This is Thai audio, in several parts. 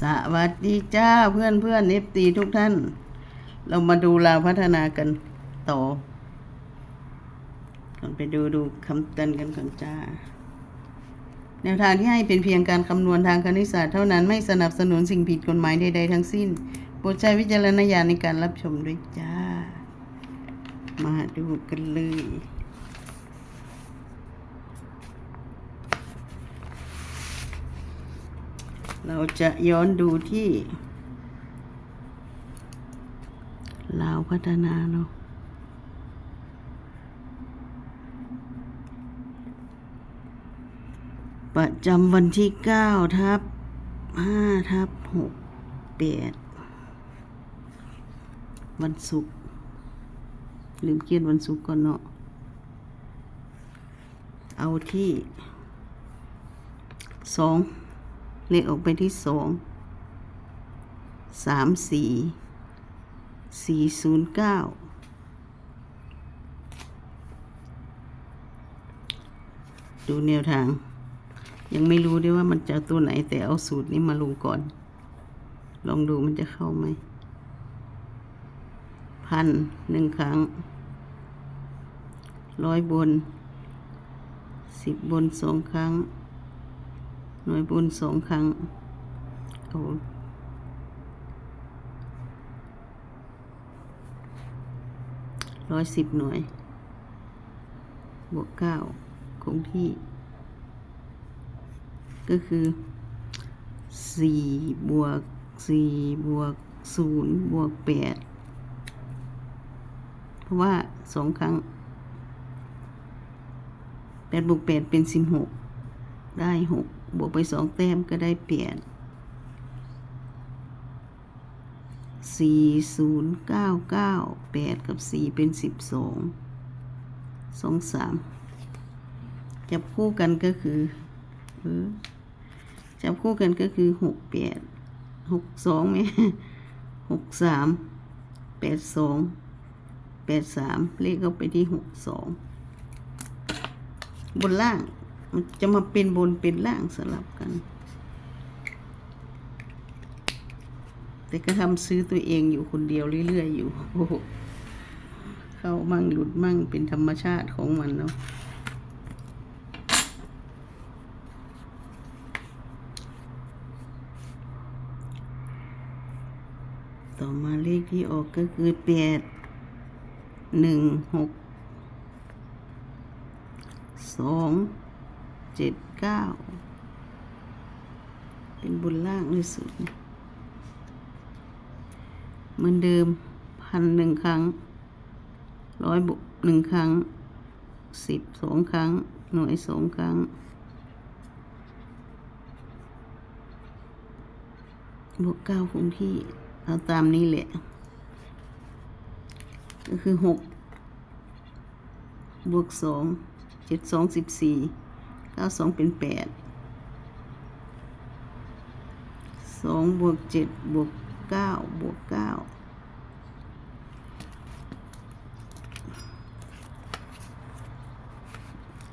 สวัสดีจ้าเพื่อนเพื่อนเอฟตีทุกท่าน เรามาดูลาวพัฒนากันต่อก่อนไปดูดูคำเตือนกันก่อนจ้า แนวทางที่ให้เป็นเพียงการคำนวณทางคณิตศาสตร์เท่านั้นไม่สนับสนุนสิ่งผิดกฎหมายใดๆทั้งสิ้นโปรดใช้วิจารณญาณในการรับชมด้วยจ้า มาดูกันเลย เราจะย้อนดูที่ลาวพัฒนาเนาะประจำวันที่เก้าทับห้าทับหกแปดวันศุกร์ลืมเขียนวันศุกร์ก่อนเนาะเอาที่สอง เลขออกไปที่สองสามสี่สี่ศูนย์เก้าดูแนวทาง ยังไม่รู้ด้วยว่ามันจะตัวไหนแต่เอาสูตรนี้มาลงก่อน ลองดูมันจะเข้าไหม พันหนึ่งครั้ง ร้อยบน สิบบนสองครั้ง หน่วยบุญสองครั้งโอ้ร้อยสิบหน่วย บวกเก้าคงที่ ก็คือสี่บวกสี่บวกศูนย์บวกแปดเพราะว่าสองครั้งแปดบวกแปดเป็นสิบหกได้หก บวกไปสองแต้มก็ได้เปลี่ยนสี่ศูนย์เก้าเก้าแปดกับสี่เป็นสิบสองสองสามจับคู่กันก็คืออจับคู่กันก็คือหกแปดหกสองไหมหกสามแปดสองแปดสามเลขเข้าไปที่หกสองบนล่าง มันจะมาเป็นบนเป็นล่างสลับกัน แต่ก็ทำซื้อตัวเองอยู่คนเดียวเรื่อยๆอยู่ เข้ามั่งหลุดมั่งเป็นธรรมชาติของมันเนาะต่อมาเลขที่ออกก็คือแปดหนึ่งหกสอง เจ็ดเก้าเป็นบนล่างเลยสุดเหมือนเดิมพันหนึ่งครั้งร้อยบุหนึ่งครั้งสิบสองครั้ง หน่วยสองครั้ง บวกเก้าคงที่เอาตามนี้แหละ ก็คือหกบวกสองเจ็ดสองสิบสี่ เก้าสองเป็นแปดสองบวกเจ็ดบวกเก้าบวกเก้า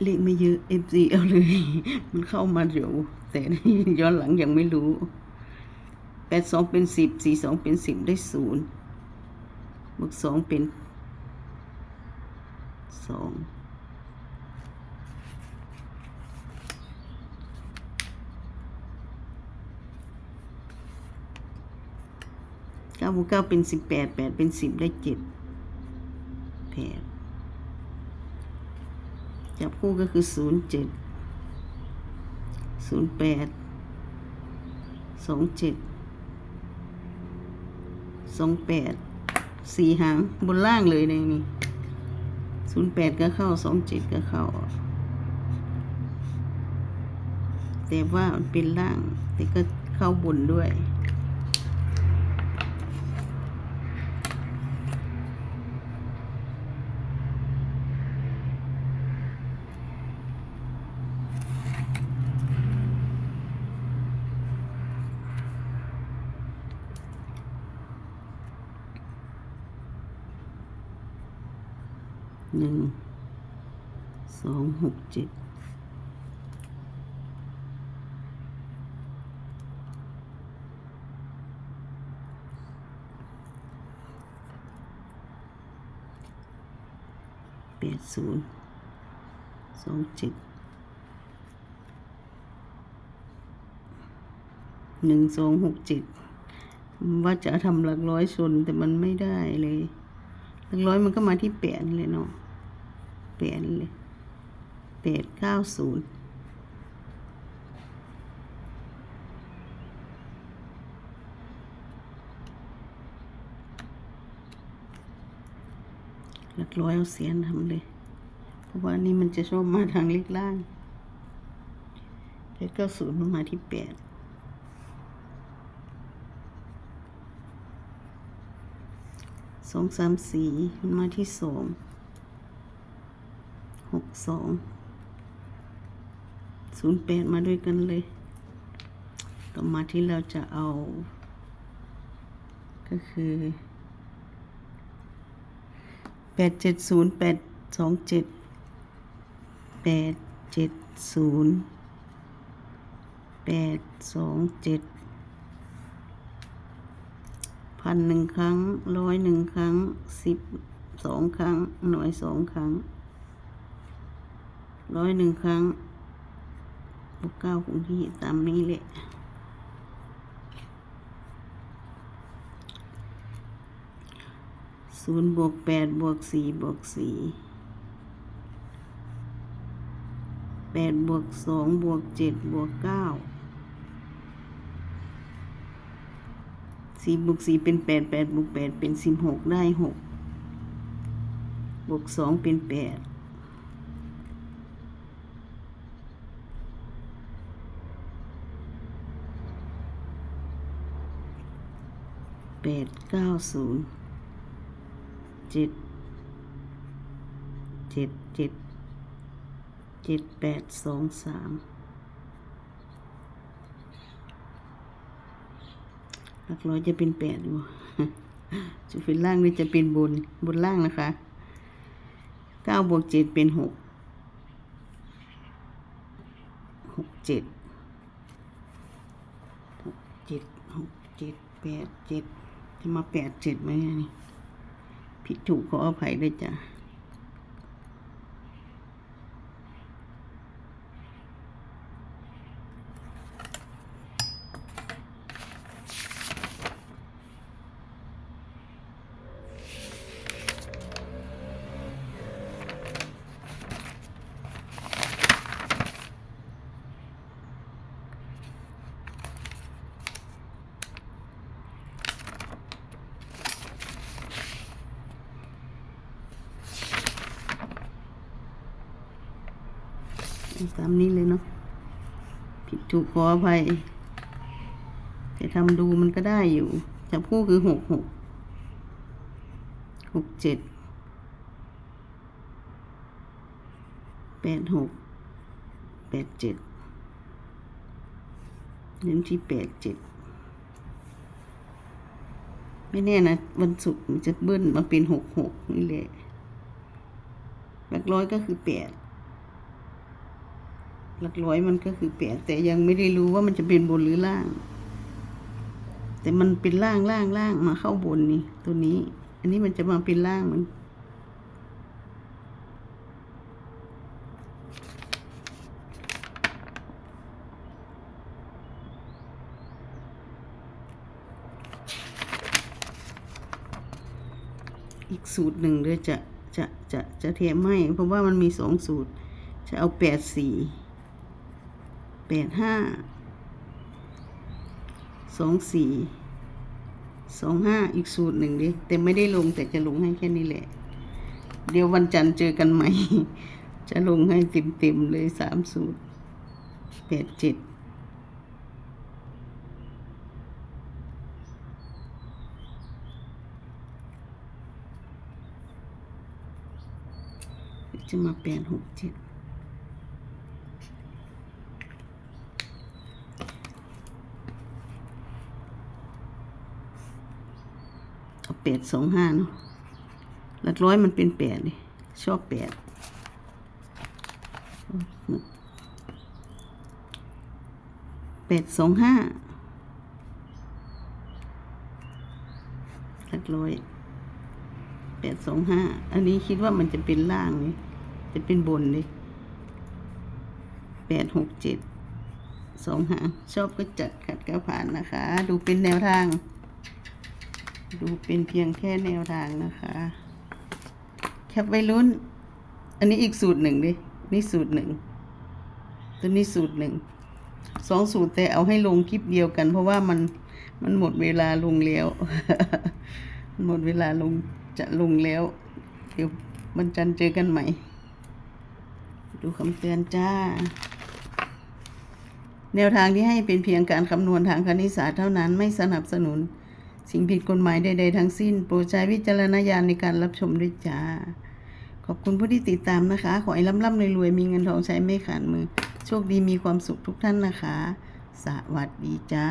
เลขไม่เยอะ FC เอาเลย มันเข้ามาเร็วแต่ย้อนหลังยังไม่รู้แปดสองเป็นสิบสี่สองเป็นสิบได้ศูนย์บวกสองเป็นสอง ก้าบวกเก้าเป็นสิบแปดแปดเป็นสิบได้เจ็ดแปดจับคู่ก็คือศูนย์เจ็ดศูนย์แปดสองเจ็ดสองแปดสี่หางบนล่างเลยในนี้ศูนย์แปดก็เข้าสองเจ็ดก็เข้า แต่ว่ามันเป็นล่าง แต่ก็เข้าบนด้วย หนึ่งสองหกเจ็ดแปดศูนย์สองเจ็ดหนึ่งสองหกเจ็ดว่าจะทำหลักร้อยชนแต่มันไม่ได้เลย หลักร้อยมันก็มาที่แปดเลยเนาะ แปดเลยแปดเก้าศูนย์หลักร้อยเอาเสียนทำเลย เพราะว่านี่มันจะชอบมาทางเลขล่างแปดเก้าศูนย์มันมาที่แปดสองสามสี่มันมาที่สอง หกสองศูนย์แปดมาด้วยกันเลย ต่อมาที่เราจะเอา ก็คือแปดเจ็ดศูนย์แปดสองเจ็ดแปดเจ็ดศูนย์แปดสองเจ็ดพันหนึ่งครั้งร้อยหนึ่งครั้งสิบสองครั้ง หน่วยสองครั้ง ร้อยหนึ่งครั้งบวกเก้าคงที่ตามนี้แหละศูนย์บวกแปดบวกสี่บวกสี่แปดบวกสองบวกเจ็ดบวกเก้าสี่บวกสี่เป็นแปดแปดบวกแปดเป็นสิบหกได้หกบวกสองเป็นแปด แปดเก้าศูนย์เจ็ดเจ็ดเจ็ดเจ็ดแปดสองสามหลักร้อยจะเป็นแปดอยู่จะเป็นล่างหรือจะเป็นบนบนล่างนะคะเก้าบวกเจ็ดเป็นหกหกเจ็ดหกเจ็ดหกเจ็ดแปดเจ็ด จะมาแปดเจ็ดไหมนี่ผิดถูกขออภัยด้วยจ้ะ ตามนี้เลยเนาะผิดถูกขออภัยแต่ทำดูมันก็ได้อยู่จับคู่คือหกหกหกเจ็ดแปดหกแปดเจ็ดเน้นที่แปดเจ็ดไม่แน่นะ วันศุกร์มันจะเบิ้ลมาเป็นหกหกนี่แหละหลักร้อยก็คือแปด หลักร้อยมันก็คือแปดแต่ยังไม่ได้รู้ว่ามันจะเป็นบนหรือล่าง แต่มันเป็นล่างล่างล่างมาเข้าบนนี่ตัวนี้ อันนี้มันจะมาเป็นล่างมันอีกสูตรหนึ่งเดี๋ยวจะจะจะจะเทมให้เพราะว่ามันมีสองสูตร จะเอาแปดสี่ แปดห้าสองสี่สองห้าอีกสูตรหนึ่งดิ แต่ไม่ได้ลงแต่จะลงให้แค่นี้แหละ เดี๋ยววันจันทร์เจอกันใหม่ จะลงให้เต็มเต็มๆเลยสามสูตรแปดเจ็ดจะมาแปดหกเจ็ด เอา แปดสองห้าเนาะหลักร้อยมันเป็นแปดเลยชอบแปดแปดสองห้าหลักร้อยแปดสองห้าอันนี้คิดว่ามันจะเป็นล่างนี่จะเป็นบนเลยแปดหกเจ็ดสองหาชอบก็จัดขัดก็ผ่านนะคะ ดูเป็นแนวทาง ดูเป็นเพียงแค่แนวทางนะคะ แคปไว้ลุ้น อันนี้อีกสูตรหนึ่งดิ นี่สูตรหนึ่ง ตัวนี้สูตรหนึ่ง สองสูตรแต่เอาให้ลงคลิปเดียวกัน เพราะว่ามันมันหมดเวลาลงแล้ว หมดเวลาลงจะลงแล้ว เดี๋ยววันจันทร์เจอกันใหม่ ดูคำเตือนจ้า แนวทางที่ให้เป็นเพียงการคำนวณทางคณิตศาสตร์เท่านั้นไม่สนับสนุน สิ่งผิดกฎหมายใด ๆ ทั้งสิ้น โปรดใช้วิจารณญาณในการรับชมด้วยจ้า ขอบคุณผู้ที่ติดตามนะคะ ขอให้ร่ำๆรวยๆมีเงินทองใช้ไม่ขาดมือ โชคดีมีความสุขทุกท่านนะคะ สวัสดีจ้า